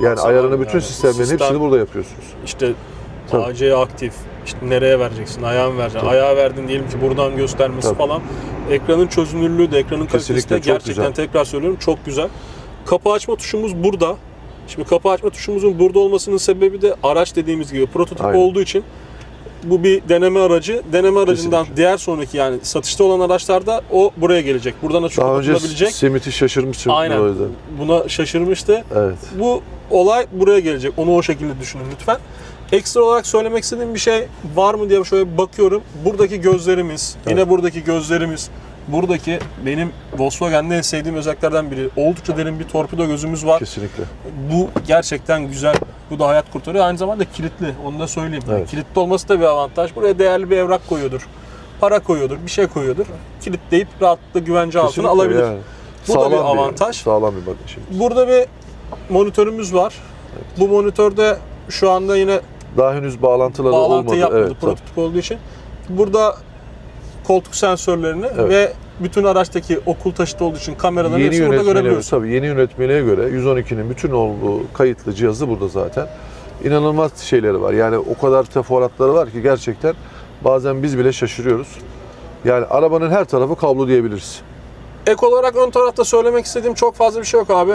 Yani Baksana ayarını bütün yani. sistemlerin Sistem- hepsini burada yapıyorsunuz. İşte Tabii. AC aktif, işte nereye vereceksin, ayağı mı vereceksin, Tabii. ayağı verdin diyelim ki buradan göstermesi Tabii. falan. Ekranın çözünürlüğü de, ekranın kalitesi de gerçekten güzel. tekrar söylüyorum çok güzel. Kapı açma tuşumuz burada. Şimdi kapı açma tuşumuzun burada olmasının sebebi de araç dediğimiz gibi prototip Aynen. olduğu için bu bir deneme aracı. Deneme aracından Kesinlikle. diğer sonraki yani satışta olan araçlarda o buraya gelecek. Buradan açıp Daha önce kapatılabilecek. Semit'i şaşırmıştım Aynen. o yüzden. Buna şaşırmıştı. Evet. Bu olay buraya gelecek. Onu o şekilde düşünün lütfen. Ekstra olarak söylemek istediğim bir şey var mı diye şöyle bakıyorum. Buradaki gözlerimiz, yine Evet. buradaki gözlerimiz, buradaki benim Volkswagen'de en sevdiğim özelliklerden biri. Oldukça derin bir torpido gözümüz var. Kesinlikle. Bu gerçekten güzel. Bu da hayat kurtarıyor. Aynı zamanda kilitli. Onu da söyleyeyim. Evet. Kilitli olması da bir avantaj. Buraya değerli bir evrak koyuyordur. Para koyuyordur, bir şey koyuyordur. Kilitleyip rahatlıkla güvence altına Kesinlikle alabilir. yani. Bu da bir Sağlam avantaj. Sağlam bir bakın şimdi. Burada bir monitörümüz var. Bu monitörde şu anda yine Daha henüz bağlantıları bağlantı olmadı. yapmadı Evet, tabii. prototip olduğu için. Burada koltuk sensörlerini Evet. ve bütün araçtaki okul taşıtı olduğu için kameraların Yeni hepsini burada görebiliyoruz. tabii yeni yönetmeliğe göre 112'nin bütün olduğu kayıtlı cihazı burada zaten. İnanılmaz şeyleri var. Yani o kadar teferruatları var ki gerçekten bazen biz bile şaşırıyoruz. Yani arabanın her tarafı kablo diyebiliriz. Ek olarak ön tarafta söylemek istediğim çok fazla bir şey yok abi.